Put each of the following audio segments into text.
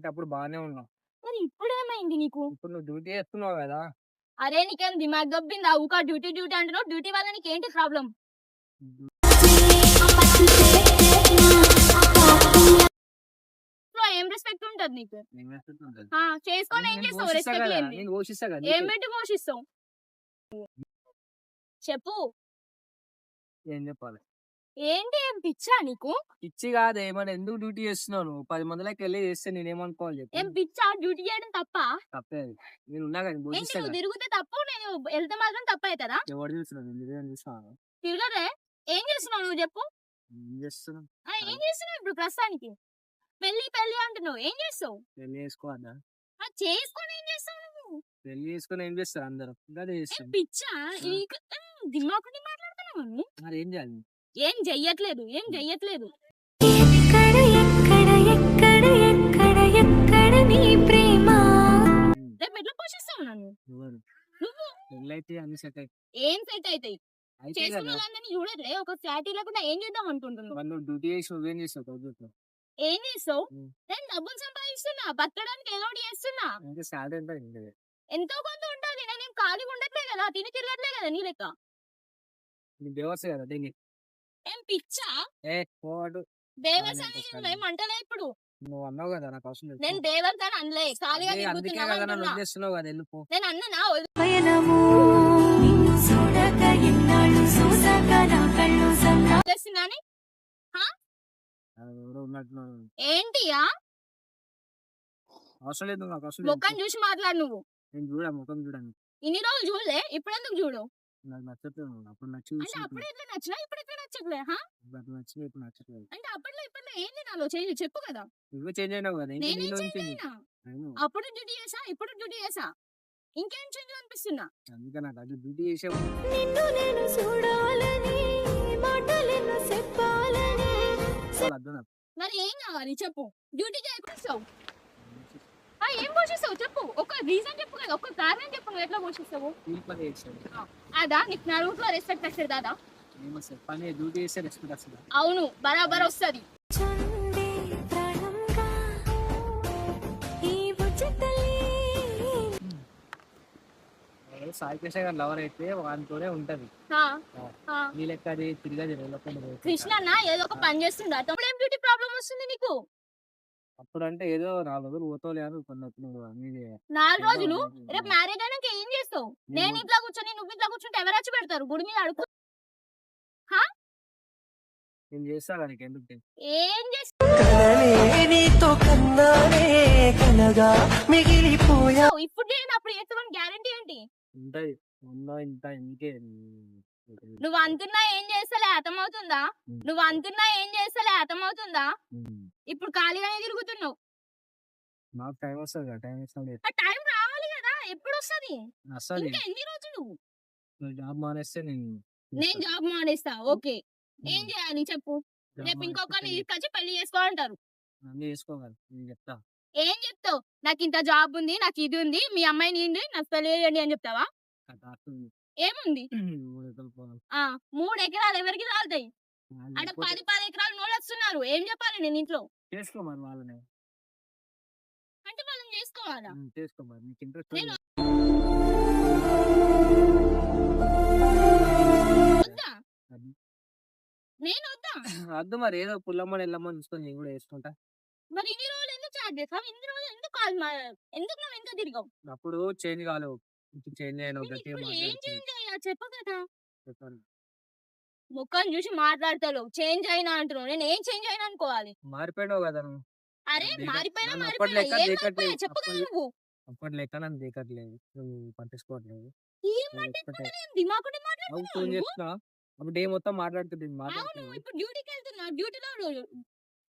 అంటే అప్పుడు బాగానే ఉన్నావు మరి ఇప్పుడు ఏమైంది నీకు? ఇప్పుడు నువ్వు డ్యూటీ చేస్తున్నావు కదా! అరే నీకేం దిమాగ్ దొబ్బిందా? ఊకా డ్యూటీ డ్యూటీ అంటున్నావు. డ్యూటీ వల్ల నీకు ఏంటి ప్రాబ్లం ఏం రెస్పెక్ట్ ఉంటది నీకు? ఆ, చేసుకొని ఏం చేస్తావు? రెస్పెక్ట్ కదా, లేనిది. నేను పోషిస్తా కదా! ఏం నీకు. పెట్టి పోషిస్తావు చెప్పు. ఏం చెప్పాలి? ఏంటి ఏం పిచ్చా నీకు? ఇచ్చి కాదు ఏమన్నా ఎందుకు డ్యూటీ చేస్తున్నావు నువ్వు? పది మందిలోకి వెళ్ళి చేస్తే నేను ఏమనుకోవాలి ఏం చెప్పు పిచ్చా? డ్యూటీ చేయడం తప్ప? తప్పేది. నేను ఉన్నా కానీ ఏంటి నువ్వు తిరిగితే తప్పు? నేను వెళ్తే మాత్రం తప్ప అవుతుందా ఎవరు చూస్తున్నావు నేను చూస్తున్నాను తిరగదే. ఏం చేస్తున్నావు నువ్వు చెప్పు? ఏం చేస్తున్నావు? ఆ, ఏం చేస్తున్నావు ఇప్పుడు ప్రస్తుతానికి? పెళ్ళి పెళ్ళి అంటున్నావు. ఏం చేస్తావు? పెళ్ళి చేసుకోవద్దా ఆ, చేసుకొని ఏం చేస్తావు పెళ్ళి చేసుకుని ఏం చేస్తారు అందరం? పిచ్చా? నీకు దిమాకుని మాట్లాడుతున్నావు మరి ఏం చేయాలి? ఏం చెయ్యట్లేదు ఏం చెయ్యట్లేదు రేపు ఎట్లా పోషిస్తావు నన్ను? నువ్వు. అన్ని సెట్ ఏం సెట్ అవుతాయి అయితే చేసుకున్న కదా. వాళ్ళందరినీ చూడట్లే ఒక ఫ్లాట్ లేకుండా ఏం చేద్దాం అనుకుంటున్నావు? వాళ్ళు డ్యూటీ చేసి నువ్వేం చేస్తావు చదువుతున్నావు ఏం చేస్తావు? ఉమ్. నేను డబ్బులు సంపాదిస్తున్నా బతకడానికి ఏదో ఒకటి చేస్తున్నా. ఇంకా శాలరీ ఎంత కొంత ఉంటుంది నేనేం ఖాళీగా ఉండట్లే కదా తిని తిరగట్లే కదా నీ లెక్క. నీ కదా ఏం పిచ్చా? ఏ నువ్వేం అంటలే ఇప్పుడు. నువ్వు అన్నావు కదా నాకు అవసరం లేదు. నేను దేవర్స్ అని అనలే. ఖాళీగా అందుకే కదా నన్ను అంటున్నా. వదిలేస్తున్నావు కదా వెళ్ళిపో నేను అన్ననా? పయనము చూడక ఎన్నాళ్ళు చూసాక నా కళ్ళు సన్నా. ఏంటియా అవసరం లేదు నాకు అవసరం ముఖం చూసి మాట్లాడు నువ్వు. నేను చూడ ముఖం చూడండి ఇన్ని రోజులు చూడలే ఇప్పుడు ఎందుకు చూడు? నాకు నచ్చట్లేదు అప్పుడు నచ్చి అంటే అప్పుడు ఎట్లా నచ్చినా ఇప్పుడు ఎట్లా నచ్చట్లే హా? ఇప్పుడు నచ్చట్లేదు. అంటే అప్పట్లో ఇప్పట్లో ఏంది నాలో చేంజ్ చెప్పు కదా. నువ్వే చేంజ్ అయినావు కదా ఇంకా నేనేం నీలో చేంజ్ అయినా. అప్పుడు డ్యూటీ చేసా ఇప్పుడు డ్యూటీ చేసా. ఇంకేం చేంజ్ అనిపిస్తున్నా అందుకే నాకు అది డ్యూటీ చేసే నిన్ను నేను చూడాలని మాటలెన్నో చెప్పాలని. అర్థం మరి ఏం కావాలి చెప్పు. డ్యూటీ చేయకపోతావు ఏం పోషిస్తావు చెప్పు. ఒక రీజన్ చెప్పు కదా. ఒక కారణం చెప్పు నువ్వు ఎట్లా పోషిస్తావు అదా? నీకు నా రూట్లో రెస్పెక్ట్ వస్తుంది దాదా? పని డ్యూటీ చేస్తే రెస్పెక్ట్ వస్తుంది అవును బరాబర్ వస్తుంది. సాయి కృష్ణ గారు లవర్ అయితే వానితోనే ఉంటది. నీ లెక్క అది తిరిగి కృష్ణ ఏదో ఒక పని చేస్తుండ. తమ్ముడు ఏం డ్యూటీ ప్రాబ్లం వస్తుంది నీకు. అప్పుడు అంటే ఏదో నాలుగు రోజులు పోతావులే అని కొన్ని నాలుగు రోజులు రేపు మ్యారేజ్ అయినాక ఏం చేస్తావు? నేను ఇంట్లో కూర్చొని నువ్వు ఇంట్లో కూర్చుంటే ఎవరు వచ్చి పెడతారు? గుడి మీద అడుగు. నేను చేస్తా ఎందుకు. ఏం చేస్తావు కలలే నీతో కన్నానే కలగా మిగిలిపోయా ఇప్పుడు అప్పుడు చేస్తామని గ్యారంటీ ఏంటి? ఉంటది. ఉందా? ఇంత ఇంకే. నువ్వు అంటున్నా ఏం చేస్తలే అర్థమవుతుందా. నువ్వు అంటున్నా ఏం చేస్తలే అర్థమవుతుందా. ఇప్పుడు ఖాళీగానే తిరుగుతున్నావు. నాకు టైం వస్తుంది కదా టైం వస్తుంది ఆ టైం రావాలి కదా ఎప్పుడు వస్తది ఇంకా ఎన్ని రోజులు? నువ్వు జాబ్ మానేస్తే నేను నేను జాబ్ మానేస్తా ఓకే. ఏం చేయాలి చెప్పు? రేపు ఇంకొకరిని. తీసుకొచ్చి పెళ్ళి చేసుకో అంటారు. అన్నీ చేసుకోగలను నేను చెప్తా. ఏం చెప్తావు? నాకు ఇంత జాబ్ ఉంది నాకు ఇది ఉంది మీ అమ్మాయిని ఉంది నాకు పెళ్ళి చేయండి అని చెప్తావా. ఏముంది? మూడు ఎకరాల పొలం. ఆ! మూడు ఎకరాలు ఎవరికి అక్కడ లేకపోతే పది పది ఎకరాలు నోళ్ళు వస్తున్నారు. ఏం చెప్పాలి నేను ఇంట్లో? చేసుకో మరి వాళ్ళని. అంటే వాళ్ళని చేసుకోవాలా? ఉమ్, చేసుకో మరి. నీకు ఇంట్రెస్ట్ నేను- వద్దా? వద్దా? మరి. ఏదో పుల్లమ్మని వెళ్ళమ్మని చూసుకొని నేను కూడా వేసుకుంటా మరి ఇన్ని రోజులు ఎందుకు చార్జ్ చేస్తావు ఇన్ని రోజులు ఎందుకు కాల్ మా- ఎందుకు నువ్వు ఎంత తిరిగావు? అప్పుడు చేంజ్ కాలేవు. ఇప్పుడు చేంజ్ అయినావు నేను గట్టిగా ఇప్పుడు ఏం మాట్లాడుతుంది చేంజ్ అయ్యా చెప్పు కదా. చెప్పాను ముఖం చూసి మాట్లాడతావు చేంజ్ అయినా అంటున్నావు. నేను ఏం చేంజ్ అయినా అనుకోవాలి. మారిపోయినావు కదా నువ్వు. అరే మారిపోయినా నన్ను మారిపోయినా. అప్పటి లెక్క ఏం దేకట్లేదు. మారిపోయా? చెప్పు కదా అప్పటి- నువ్వు. అప్పటి లెక్క నన్ను దిగట్లేదు. నువ్వు పట్టించుకోవట్లేదు. ఏం నువ్వు మాట్లాడుకుంటా ఎక్స్పెక్ట్ నేను దిమాకుని అవును మాట్లాడుతున్నావు ఫోన్ నువ్వు? చేస్తున్నా. అప్పుడు డే మొత్తం మాట్లాడుతుంది అవును. మాట్లాడుతుంది ఇప్పుడు డ్యూటీకి వెళ్తున్నా. డ్యూటీలో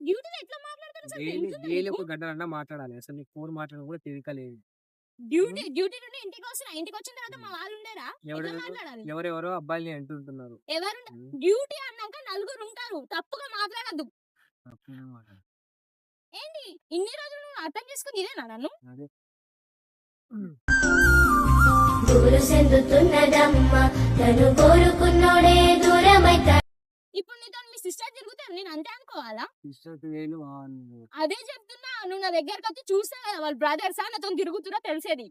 డ్యూటీలో ఎట్లా మాట్లాడతారు అసలు డైలీ డైలీ నీకు? ఒక గంట అన్నా మాట్లాడాలి. అసలు నీకు ఫోన్ మాట్లాడడం కూడా తిరగలేదు డ్యూటీ డ్యూటీ నుండి ఇంటికి వస్తున్నా ఇంటికి వచ్చిన తర్వాత మా వాళ్ళు ఉండేరా ఎవరెవరో? మాట్లాడాలి. ఎవరెవరో అబ్బాయిని అంటుంటున్నారు. ఎవరు డ్యూటీ అన్నాక నలుగురు ఉంటారు. తప్పుగా మాట్లాడద్దు. ఏంటి ఇన్ని రోజులు నువ్వు అర్థం చేసుకుని ఇదేనా నన్ను? దూరు చెందుతున్నదమ్మ తను కోరుకున్నోడే దూరమైతా ఇప్పుడు నీతో మీ సిస్టర్ తిరుగుతారు నేను అంతే అనుకోవాలా? అదే చెప్తున్నా. నువ్వు నా దగ్గరకు వచ్చి కదా వాళ్ళ బ్రదర్స్? నాతో తిరుగుతున్నా తెలిసేది.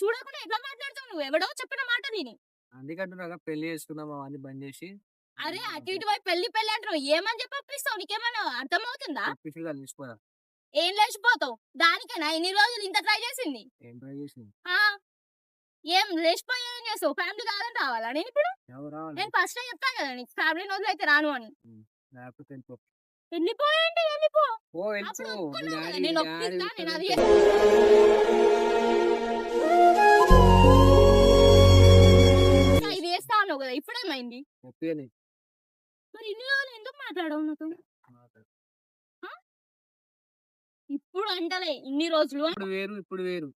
చూడకుండా ఎట్లా మాట్లాడతావు నువ్వు? ఎవడో చెప్పిన మాట నేను అందుకంటున్నా పెళ్ళి చేసుకుందాం అవన్నీ బంద్ చేసి. అరే అటు ఇటు వైపు పెళ్ళి పెళ్ళి అంటారు ఏమని చెప్పి ఒప్పిస్తావు? నీకేమన్నా అర్థమవుతుందా? ఏం లేచిపోతావు? దానికైనా? ఇన్ని రోజులు ఇంత ట్రై చేసింది? ఏం ట్రై చేసింది? ఏం లేచిపోయి ఏం చేస్తావు? ఫ్యామిలీ కాదని రావాలా నేను ఇప్పుడు? నేను ఫస్ట్ చెప్తాను కదా నీకు ఫ్యామిలీ రోజులు అయితే రాను అని. లేకపోతే వెళ్ళిపో. వెళ్ళిపోయి అంటే వెళ్ళిపో ఓ వెళ్ళిపో నేను ఒప్పిస్తా నేను అది ఇది చేస్తా అన్నావు కదా ఇప్పుడేమైంది? ఒప్పియని. మరి ఇన్ని రోజులు ఎందుకు మాట్లాడవు నాతో ఇప్పుడు అంటలే ఇన్ని రోజులు. ఇప్పుడు వేరు ఇప్పుడు వేరు.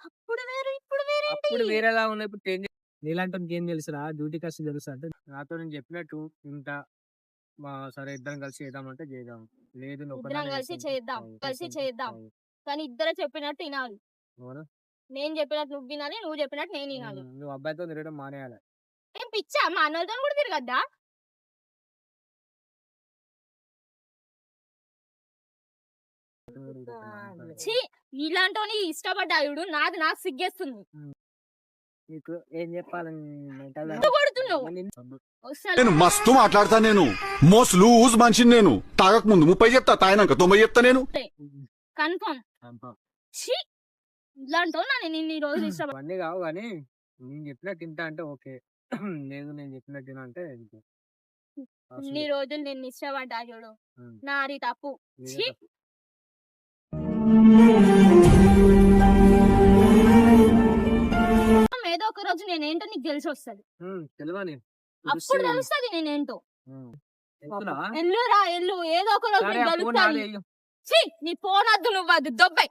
అప్పుడు వేరు ఇప్పుడు వేరు? అప్పుడు వేరేలా ఉన్నాయి ఇప్పుడు నీలాంటి ఏం తెలుసురా? డ్యూటీకి వస్తే తెలుసు? అంటే నాతో నేను చెప్పినట్టు ఇంత సరే ఇద్దరం కలిసి చేద్దామంటే చేద్దాం. లేదు నువ్వు ఇద్దరం కలిసి. చేద్దాం, కలిసి. చేద్దాం. కానీ ఇద్దరు చెప్పినట్టు వినాలి? నేను చెప్పినట్టు నువ్వు వినాలి నువ్వు చెప్పినట్టు నేను వినాలి. నువ్వు అబ్బాయితో తిరగడం మానేయాలి. ఏం పిచ్చా? మా అన్నలతో కూడా తిరగద్దా? ఛీ! ఇలాంటి ఇష్టపడ్డాయుడు. నాది నాకు సిగ్గేస్తుంది. నీకు ఏం చెప్పాలని నేను మస్తు మాట్లాడతా నేను. మోస్ట్ లూజ్ మనిషిని నేను. తాగక ముందు ముప్పై చెప్తా తాగినాక తొంభై చెప్తా నేను. కన్ఫర్మ్ ఇలాంటి నేను ఇన్ని రోజులు ఇష్టపడ అవన్నీ కావు కానీ నేను చెప్పినట్టు తింటా అంటే ఓకే. లేదు నేను చెప్పినట్టు తిన అంటే ఇంతే. అసలు ఇన్ని రోజులు నేను ఇష్టపడ్డా చూడు. నాది తప్పు. తెలిసి వస్తుంది తెలియని అప్పుడు తెలుస్తుంది. నేనేంటో. తెలుసునా? ఎల్లు ఏదో ఒక రోజు నీ ఫోన్ వద్దు నువ్వు అది దొబ్బై